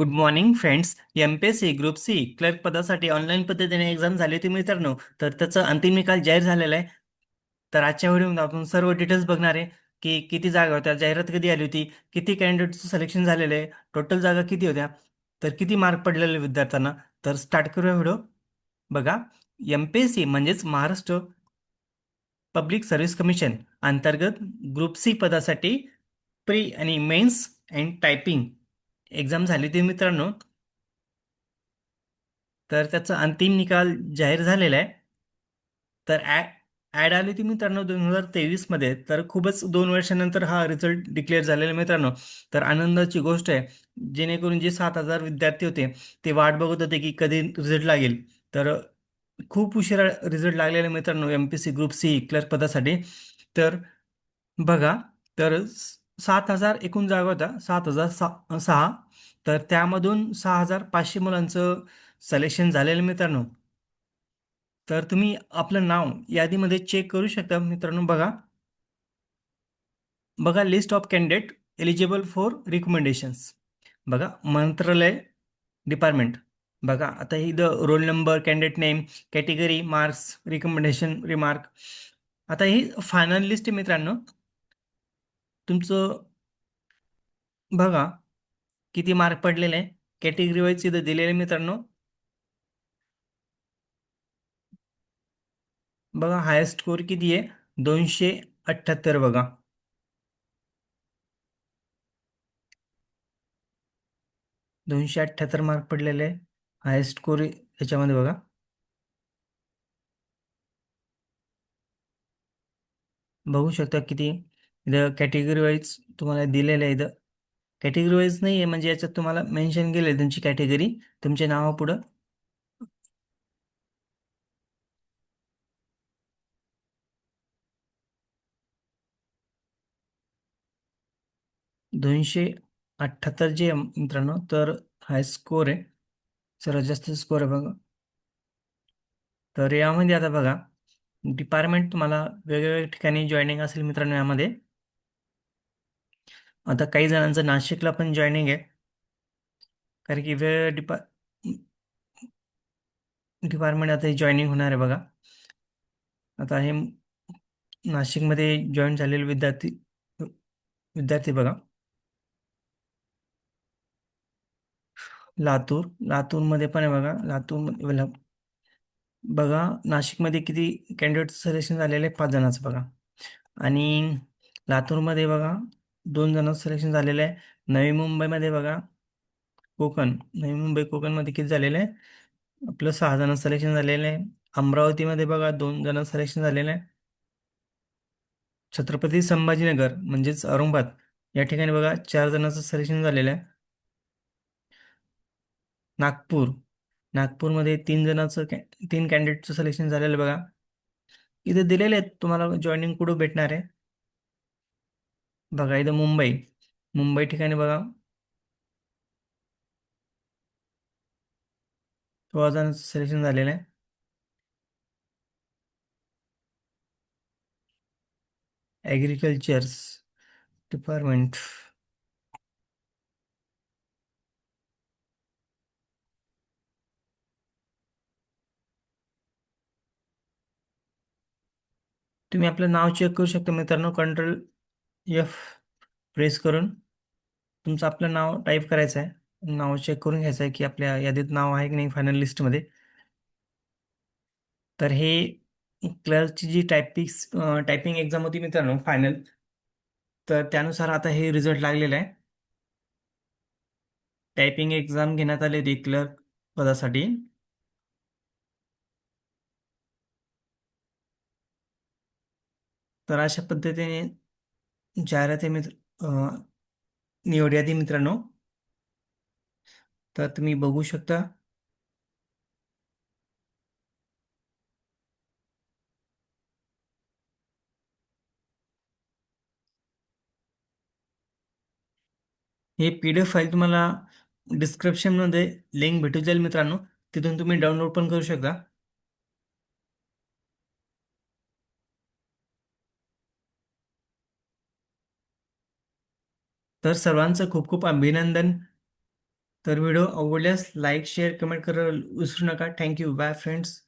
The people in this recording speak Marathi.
Good morning friends M P S C group C clerk पदासाठी ऑनलाईन पद्धतीने एक्झाम झाली होती मित्रांनो. तर त्याचा अंतिम निकाल जाहीर झालेला आहे. तर आजच्या व्हिडिओमध्ये आपण सर्व डिटेल्स बघणार आहे की किती जागा होत्या जाहिरात कधी आली होती किती कॅन्डिडेटचं सिलेक्शन झालेलं आहे टोटल जागा किती होत्या तर किती मार्क पडलेले विद्यार्थ्यांना. तर स्टार्ट करूया व्हिडिओ. बघा एम पी एस सी म्हणजेच महाराष्ट्र पब्लिक सर्व्हिस कमिशन अंतर्गत ग्रुप सी पदासाठी प्री आणि मेन्स अँड टायपिंग एक्झाम झाली होती मित्रांनो. तर त्याचा अंतिम निकाल जाहीर झालेला आहे. तर ॲ ॲड आली होती मित्रांनो दोन हजार तेवीसमध्ये तर खूपच दोन वर्षानंतर हा रिझल्ट डिक्लेअर झालेला मित्रांनो. तर आनंदाची गोष्ट आहे जेणेकरून जे सात हजार विद्यार्थी होते ते वाट बघत होते की कधी रिझल्ट लागेल. तर खूप उशिरा रिझल्ट लागलेला मित्रांनो M P C group C clerk पदासाठी. तर बघा तर सात हजार एकूण जागा होत्या. सात हजार सा सहा. तर त्यामधून सहा हजार पाचशे मुलांचं सलेक्शन झालेलं मित्रांनो. तर तुम्ही आपलं नाव यादीमध्ये चेक करू शकता मित्रांनो. बघा. बघा list of candidate eligible for recommendations बघा मंत्रालय डिपार्टमेंट बघा आता इथं roll number candidate name category marks recommendation remark आता ही फायनल लिस्ट आहे मित्रांनो. तुमचं बघा किती मार्क पडलेले आहे. कॅटेगरी वाईज इथं दिलेले मित्रांनो. बघा हायेस्ट स्कोर किती आहे? दोनशे अठ्ठ्याहत्तर बघा. दोनशे अठ्ठ्याहत्तर मार्क पडलेले आहे. हायस्ट स्कोर याच्यामध्ये बघा. बघू शकता किती? इथं कॅटेगरी वाईज तुम्हाला दिलेलं आहे इथं. कॅटेगरी वाईज नाही आहे म्हणजे याच्यात तुम्हाला मेन्शन केलं आहे तुमची कॅटेगरी तुमच्या नावापुढं. दोनशे अठ्ठ्याहत्तर जे आहे मित्रांनो तर हाय स्कोर आहे. सर्वात जास्त स्कोर आहे बघा. तर यामध्ये आता बघा डिपार्टमेंट तुम्हाला वेगवेगळ्या ठिकाणी जॉईनिंग असेल मित्रांनो यामध्ये. आता काही जणांचं नाशिकला पण जॉईनिंग आहे. कारण की वेळ डिपा डिपार्टमेंट आता जॉईनिंग होणार आहे बघा. आता हे नाशिकमध्ये जॉईन झालेले विद्यार्थी विद्यार्थी बघा. लातूर लातूरमध्ये पण आहे बघा. लातूर बघा नाशिकमध्ये किती कॅन्डिडेट सिलेक्शन झालेले आहे पाच जणांचं बघा. आणि लातूरमध्ये बघा दोन जणांचं सिलेक्शन झालेलं आहे. नवी मुंबईमध्ये बघा कोकण. नवी मुंबई कोकणमध्ये किती झालेलं आहे? आपलं सहा जण सिलेक्शन झालेलं आहे. अमरावतीमध्ये बघा दोन जण सिलेक्शन झालेलं आहे. छत्रपती संभाजीनगर म्हणजेच औरंगाबाद या ठिकाणी बघा चार जणांचं सिलेक्शन झालेलं आहे. नागपूर. नागपूरमध्ये तीन जणांचं कॅ तीन कॅन्डिडेटचं सिलेक्शन झालेलं आहे बघा. इथे दिलेले आहेत तुम्हाला जॉईनिंग कुठं भेटणार आहे? बघा इथं मुंबई. मुंबई ठिकाणी बघा. सोळा जणांचं सिलेक्शन झालेलं आहे. ॲग्रिकल्चर्स डिपार्टमेंट तुम्ही आपलं नाव चेक करू शकता मित्रांनो. कंट्रोल एफ प्रेस करून तुमचं आपलं नाव टाईप करायचं आहे. नाव चेक करून घ्यायचं आहे की आपल्या यादीत नाव आहे की नाही फायनल लिस्टमध्ये तर हे क्लर्कची जी टायपिक्स टायपिंग एक्झाम होती मित्रांनो फायनल तर त्यानुसार आता हे रिझल्ट लागलेला आहे. टायपिंग एक्झाम घेण्यात आली होती क्लर्क पदासाठी. तर अशा पद्धतीने जाहिराती मित्र अं, मित्रांनो. तर तुम्ही बघू शकता. हे पी डी एफ फाईल तुम्हाला डिस्क्रिप्शनमध्ये लिंक भेटू जाईल मित्रांनो. तिथून तुम्ही डाउनलोड पण करू शकता. तर सर्वांचं खूप खूप अभिनंदन. तर व्हिडिओ आवडल्यास लाईक शेअर कमेंट करायला विसरू नका. Thank you. Bye friends.